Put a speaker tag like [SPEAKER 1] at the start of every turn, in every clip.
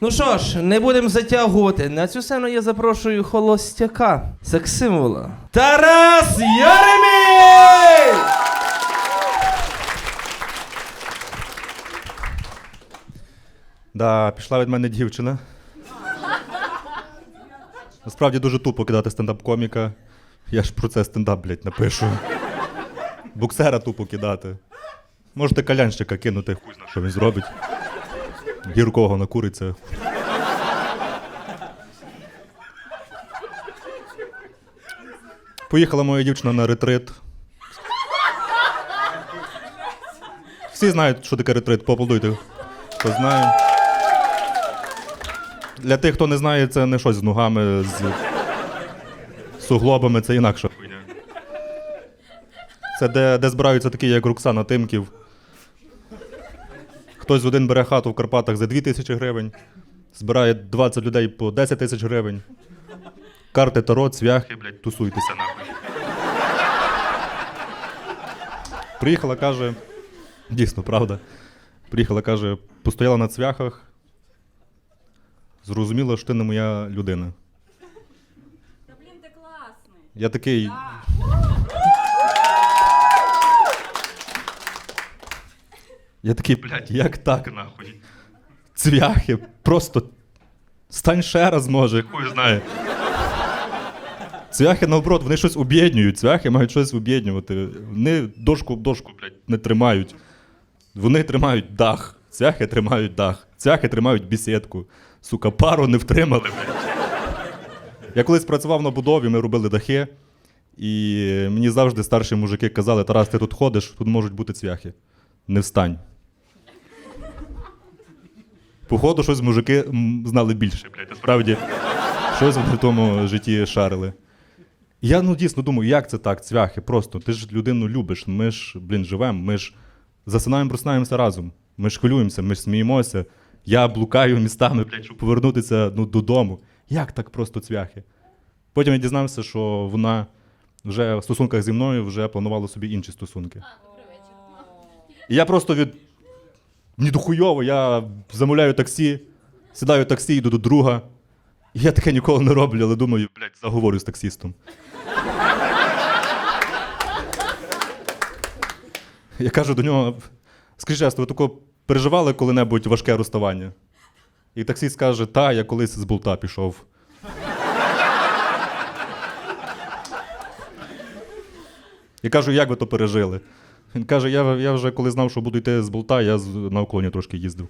[SPEAKER 1] Ну що ж, не будемо затягувати. На цю сцену я запрошую холостяка, секс-символа. Тарас Яремій!
[SPEAKER 2] Да, пішла від мене дівчина. Насправді дуже тупо кидати стендап-коміка. Я ж про це стендап, блядь, напишу. Буксера тупо кидати. Можете калянщика кинути, хуй що він зробить. Гіркого накуриться. Поїхала моя дівчина на ретрит. Всі знають, що таке ретрит, поаплодуйте. Хто знає. Для тих, хто не знає, це не щось з ногами, з суглобами, це хуйня. Це де, де збираються такі, як Роксана Тимків. Хтось один бере хату в Карпатах за 2 тисячі гривень, збирає 20 людей по 10 тисяч гривень. Карти Таро, цвяхи, блядь, тусуйтеся нахуй. Приїхала, каже, дійсно, правда. Приїхала, каже, постояла на цвяхах, зрозуміла, що ти не моя людина.
[SPEAKER 3] Та блін, ти класний.
[SPEAKER 2] Я такий. Я такий, блядь, як так нахуй? Цвяхи, просто стань ще раз, може, хуй знає. Цвяхи, наоборот, вони щось об'єднують. Цвяхи мають щось об'єднувати. Вони дошку об дошку, блядь, не тримають. Вони тримають дах. Цвяхи тримають дах. Цвяхи тримають бісідку. Сука, пару не втримали, блядь. Я колись працював на будові, ми робили дахи. І мені завжди старші мужики казали: Тарас, ти тут ходиш, тут можуть бути цвяхи. Не встань. Походу, щось мужики знали більше, блядь, насправді. Щось в тому житті шарили. Я ну дійсно думаю, як це так, цвяхи, просто ти ж людину любиш, ми ж, блін, живемо, ми ж засинаємо, просинаємося разом. Ми ж хвилюємося, ми ж сміємося. Я блукаю містами, блядь, щоб повернутися ну, додому. Як так просто цвяхи? Потім я дізнався, що вона вже в стосунках зі мною вже планувала собі інші стосунки. І я просто від. Мені дохуйово, я замовляю таксі, сідаю в таксі, йду до друга. І я таке ніколи не роблю, але думаю, блядь, заговорю з таксістом. Я кажу до нього: скажіть, чесно, ви тако переживали коли-небудь важке розставання? І таксіст каже, та, я колись з болта пішов. Я кажу, як ви то пережили? Він каже, я, я вже коли знав, що буду йти з болта, я на уклоні трошки їздив.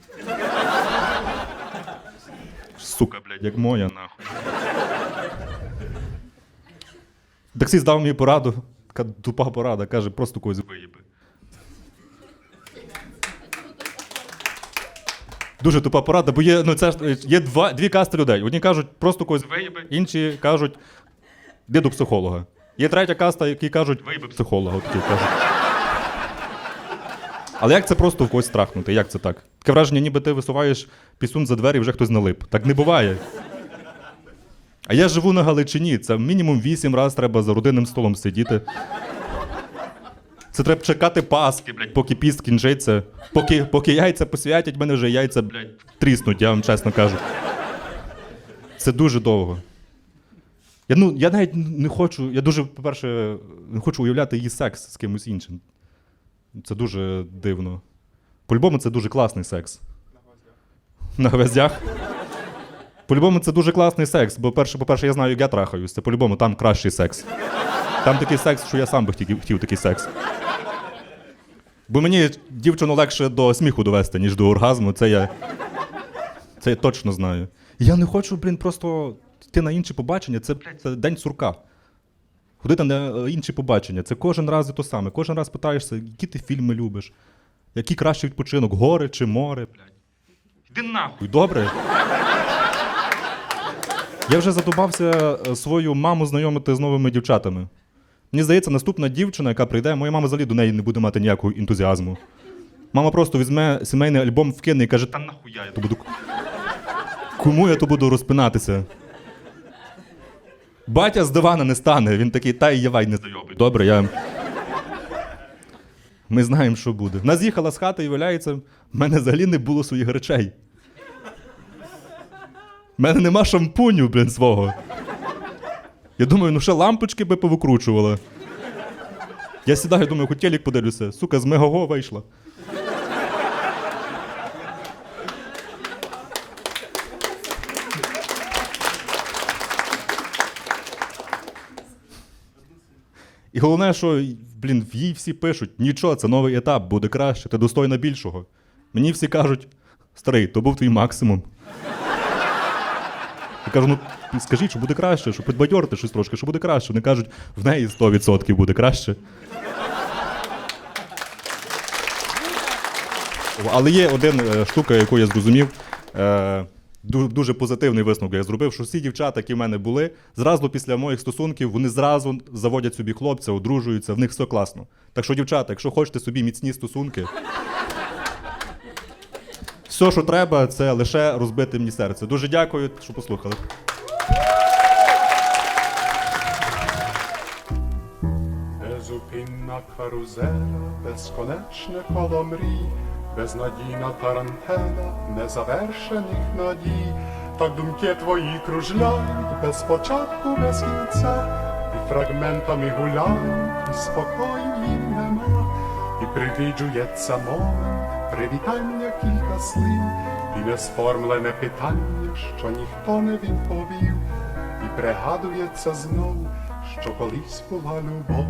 [SPEAKER 2] Сука, блядь, як моя, нахуй. Таксіст дав мені пораду, така тупа порада, каже, просто когось виїби. Дуже тупа порада, бо є, ну, це ж, є два, дві касти людей. Одні кажуть, просто когось виїби, інші кажуть, йди до психолога. Є третя каста, які кажуть, виїби психолога. От такі кажуть. Але як це просто в когось страхнути? Як це так? Таке враження, ніби ти висуваєш пісюн за двері і вже хтось налип. Так не буває. А я живу на Галичині. Це мінімум вісім разів треба за родинним столом сидіти. Це треба чекати паски, блядь, поки піст кінчиться. Поки, поки яйця посвятять, мене вже яйця, блядь, тріснуть, я вам чесно кажу. Це дуже довго. Я, ну, я навіть не хочу, я дуже, по-перше, не хочу уявляти її секс з кимось іншим. Це дуже дивно. По-любому, це дуже класний секс. На гвоздях. По-любому, це дуже класний секс, бо перше, по-перше, я знаю, як я трахаюсь. Це по-любому там кращий секс. Там такий секс, що я сам би хотів, хотів такий секс. Бо мені дівчину легше до сміху довести, ніж до оргазму. Це я. Це я точно знаю. Я не хочу, блін, просто йти на інші побачення. Це, це день сурка. Ходити на е, інші побачення. Це кожен раз і то саме. Кожен раз питаєшся, які ти фільми любиш, який кращий відпочинок, гори чи море. Іди нахуй, добре? Я вже задумався е, свою маму знайомити з новими дівчатами. Мені здається, наступна дівчина, яка прийде, моя мама взагалі до неї не буде мати ніякого ентузіазму. Мама просто візьме сімейний альбом, вкине і каже: Та нахуя я то буду. Кому я то буду розпинатися? Батя з дивана не стане. Він такий, та й явай не зайобуй. Добре, я. Ми знаємо, що буде. Вона з'їхала з хати і валяється, в мене взагалі не було своїх речей. У мене нема шампуню, блін, свого. Я думаю, ну ще лампочки би повикручувала. Я сідаю, думаю, хоч телек подивлюся. Сука, з мегого вийшла. І головне, що, блін, їй всі пишуть, нічого, це новий етап, буде краще, ти достойна більшого. Мені всі кажуть, старий, то був твій максимум. Я кажу, ну скажіть, що буде краще, що підбадьорити щось трошки, що буде краще. Вони кажуть, в неї 100% буде краще. Але є один е, штука, яку я зрозумів. Е, ду- дуже позитивний висновок я зробив, що всі дівчата, які в мене були, зразу після моїх стосунків вони зразу заводять собі хлопця, одружуються, в них все класно. Так що, дівчата, якщо хочете собі міцні стосунки, все, що треба, це лише розбити мені серце. Дуже дякую, що послухали.
[SPEAKER 4] Безупинна карузела, безконечне коло мрій, безнадійна тарантела незавершених надій. Так думки твої кружляють без початку, без кінця, і фрагментами гуляють, і спокою їм нема, і привіджується момент, привітання кілька слів, і несформлене питання, що ніхто не відповів, і пригадується знову, що колись була любов.